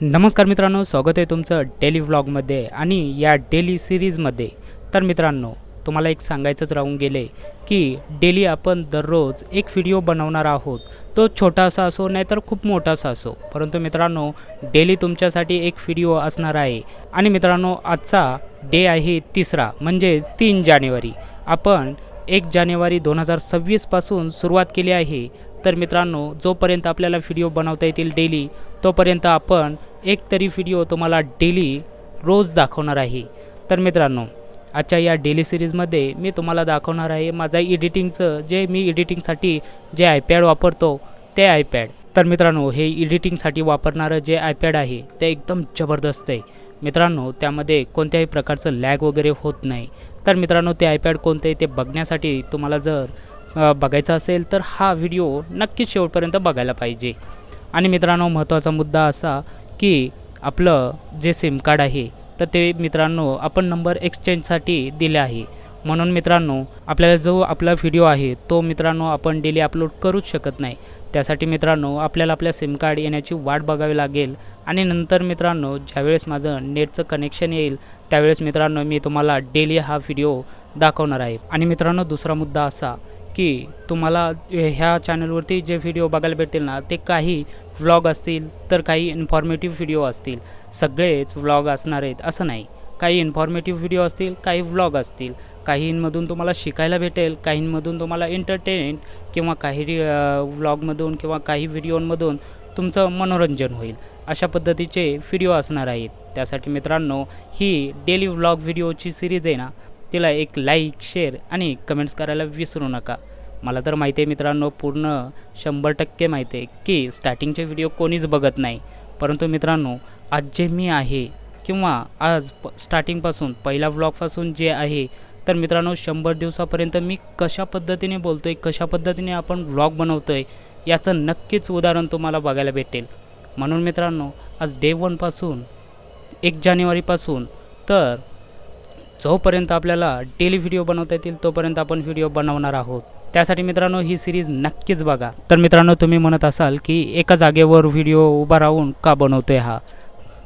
नमस्कार मित्रांनो स्वागत आहे तुमचं डेली व्लॉगमध्ये आणि या डेली सिरीजमध्ये तर मित्रांनो तुम्हाला एक सांगायचंच राहून गेले की डेली आपण दररोज एक व्हिडिओ बनवणार आहोत. तो छोटासा असो नाहीतर खूप मोठासा असो. परंतु मित्रांनो डेली तुमच्यासाठी एक व्हिडिओ असणार आहे. आणि मित्रांनो आजचा डे आहे तिसरा म्हणजेच तीन जानेवारी. आपण एक जानेवारी दोन हजार सव्वीसपासून सुरुवात केली आहे. तर मित्रांनो जोपर्यंत आपल्याला व्हिडिओ बनवता येतील डेली तोपर्यंत आपण एक तरी व्हिडिओ तुम्हाला डेली रोज दाखवणार आहे. तर मित्रांनो आजच्या या डेली सिरीजमध्ये मी तुम्हाला दाखवणार आहे माझा एडिटिंगचं जे मी एडिटिंगसाठी जे आयपॅड वापरतो ते आयपॅड तर मित्रांनो हे एडिटिंगसाठी वापरणारं जे आयपॅड आहे ते एकदम जबरदस्त आहे. मित्रांनो त्यामध्ये कोणत्याही प्रकारचं लॅग वगैरे होत नाही. तर मित्रांनो ते आयपॅड कोणतं आहे ते बघण्यासाठी तुम्हाला जर बघायचं असेल तर हा व्हिडिओ नक्कीच शेवटपर्यंत बघायला पाहिजे. आणि मित्रांनो महत्त्वाचा मुद्दा असा की आपलं जे सिम कार्ड आहे तर ते मित्रांनो आपण नंबर एक्सचेंजसाठी दिले आहे. म्हणून मित्रांनो आपल्याला जो आपला व्हिडिओ आहे तो मित्रांनो आपण डेली अपलोड करूच शकत नाही. त्यासाठी मित्रांनो आपल्याला आपल्या सिम कार्ड येण्याची वाट बघावी लागेल. आणि नंतर मित्रांनो ज्यावेळेस माझं नेटचं कनेक्शन येईल त्यावेळेस मित्रांनो मी तुम्हाला डेली हा व्हिडिओ दाखवणार आहे. आणि मित्रांनो दुसरा मुद्दा असा की तुम्हाला ह्या चॅनलवरती जे व्हिडिओ बघायला भेटतील ना ते काही व्लॉग असतील तर काही इन्फॉर्मेटिव्ह व्हिडिओ असतील. सगळेच व्लॉग असणार आहेत असं नाही. काही इन्फॉर्मेटिव्ह व्हिडिओ असतील काही व्लॉग असतील. काहींमधून तुम्हाला शिकायला भेटेल काहींमधून तुम्हाला एंटरटेन किंवा काही व्लॉगमधून किंवा काही व्हिडिओमधून तुमचं मनोरंजन होईल. अशा पद्धतीचे व्हिडिओ असणार आहेत. त्यासाठी मित्रांनो ही डेली व्लॉग व्हिडिओची सिरीज आहे ना तिला एक लाईक शेअर आणि कमेंट्स करायला विसरू नका. मला तर माहिती आहे मित्रांनो पूर्ण शंभर टक्के माहिती आहे की स्टार्टिंगचे व्हिडिओ कोणीच बघत नाही. परंतु मित्रांनो आज जे मी आहे किंवा आज प स्टार्टिंगपासून पहिल्या व्लॉगपासून जे आहे तर मित्रांनो शंभर दिवसापर्यंत मी कशा पद्धतीने बोलतो आहे कशा पद्धतीने आपण व्लॉग बनवतो आहे याचं नक्कीच उदाहरण तुम्हाला बघायला भेटेल. म्हणून मित्रांनो आज डे वनपासून एक जानेवारीपासून तर जोपर्यंत आपल्याला डेली व्हिडिओ बनवता येतील तोपर्यंत आपण व्हिडिओ बनवणार आहोत. त्यासाठी मित्रांनो ही सिरीज नक्कीच बघा. तर मित्रांनो तुम्ही म्हणत असाल की एका जागेवर व्हिडिओ उभा राहून का बनवतोय हा?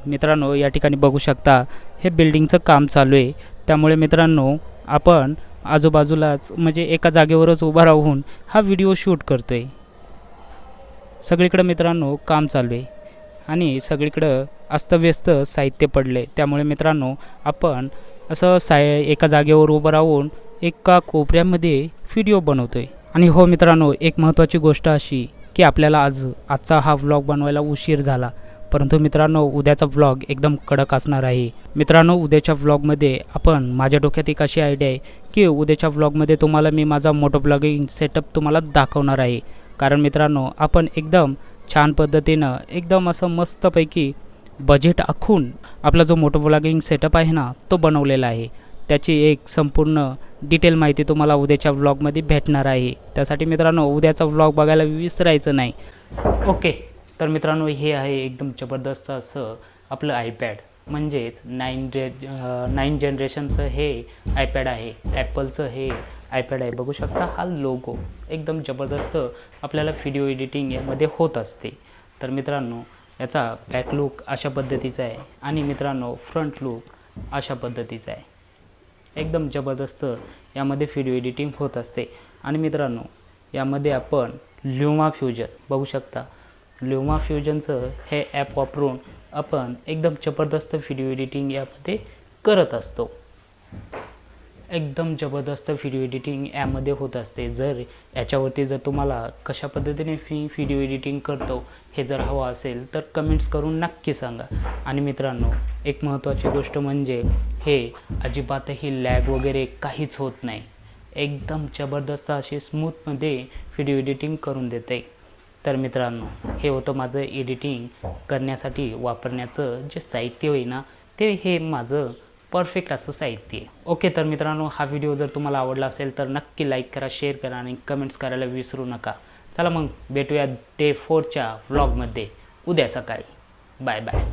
मित्रांनो या ठिकाणी बघू शकता हे बिल्डिंगचं काम चालू आहे. त्यामुळे मित्रांनो आपण आजूबाजूलाच म्हणजे एका जागेवरच उभा राहून हा व्हिडिओ शूट करतो आहे सगळीकडं मित्रांनो काम चालू आहे. आणि सगळीकडं अस्तव्यस्त साहित्य पडले त्यामुळे मित्रांनो आपण असं साय एका जागेवर उभं राहून एका कोपऱ्यामध्ये व्हिडिओ बनवतो आहे आणि हो मित्रांनो एक महत्त्वाची गोष्ट अशी की आपल्याला आज आजचा हा व्लॉग बनवायला उशीर झाला. परंतु मित्रांनो उद्याचा व्लॉग एकदम कडक असणार आहे. मित्रांनो उद्याच्या व्लॉगमध्ये आपण माझ्या डोक्यात एक अशी आयडिया आहे की उद्याच्या व्लॉगमध्ये तुम्हाला मी माझा मोटो ब्लॉगिंग सेटअप तुम्हाला दाखवणार आहे. कारण मित्रांनो आपण एकदम छान पद्धतीनं एकदम असं मस्तपैकी बजेट आखून आपला जो मोटो ब्लॉगिंग सेटअप आहे ना तो बनवलेला आहे. त्याची एक संपूर्ण डिटेल माहिती तुम्हाला उद्याच्या व्लॉगमध्ये भेटणार आहे. त्यासाठी मित्रांनो उद्याचा व्लॉग बघायला विसरायचं नाही. ओके तर मित्रांनो हे आहे एकदम जबरदस्त असं आपलं आयपॅड म्हणजेच नाईन जे नाईन जनरेशनचं हे आयपॅड आहे. ॲपलचं हे आयपॅड आहे. बघू शकता हा लोगो एकदम जबरदस्त आपल्याला व्हिडिओ एडिटिंग यामध्ये होत असते. तर मित्रांनो याचा बॅक लुक अशा पद्धतीचा आहे. आणि मित्रांनो फ्रंट लुक अशा पद्धतीचा आहे. एकदम जबरदस्त यामध्ये व्हिडिओ एडिटिंग होत असते. आणि मित्रांनो यामध्ये आपण ल्युमा फ्युजन बघू शकता. ल्युमा फ्युजनचं हे ॲप वापरून आपण एकदम जबरदस्त व्हिडिओ एडिटिंग यामध्ये करत असतो. एकदम जबरदस्त व्हिडिओ एडिटिंग यामध्ये होत असते. जर याच्यावरती जर तुम्हाला कशा पद्धतीने फी व्हिडिओ एडिटिंग करतो हे जर हवं असेल तर कमेंट्स करून नक्की सांगा. आणि मित्रांनो एक महत्त्वाची गोष्ट म्हणजे हे अजिबातही लॅग वगैरे काहीच होत नाही. एकदम जबरदस्त अशी स्मूथमध्ये व्हिडिओ एडिटिंग करून देते. तर मित्रांनो हे होतं माझं एडिटिंग करण्यासाठी वापरण्याचं जे साहित्य होई ना ते हे माझं परफेक्ट असं साहित्य आहे. ओके तर मित्रांनो हा व्हिडिओ जर तुम्हाला आवडला असेल तर नक्की लाईक करा शेअर करा आणि कमेंट्स करायला विसरू नका. चला मग भेटूया डे फोरच्या व्लॉगमध्ये उद्या सकाळी. Bye bye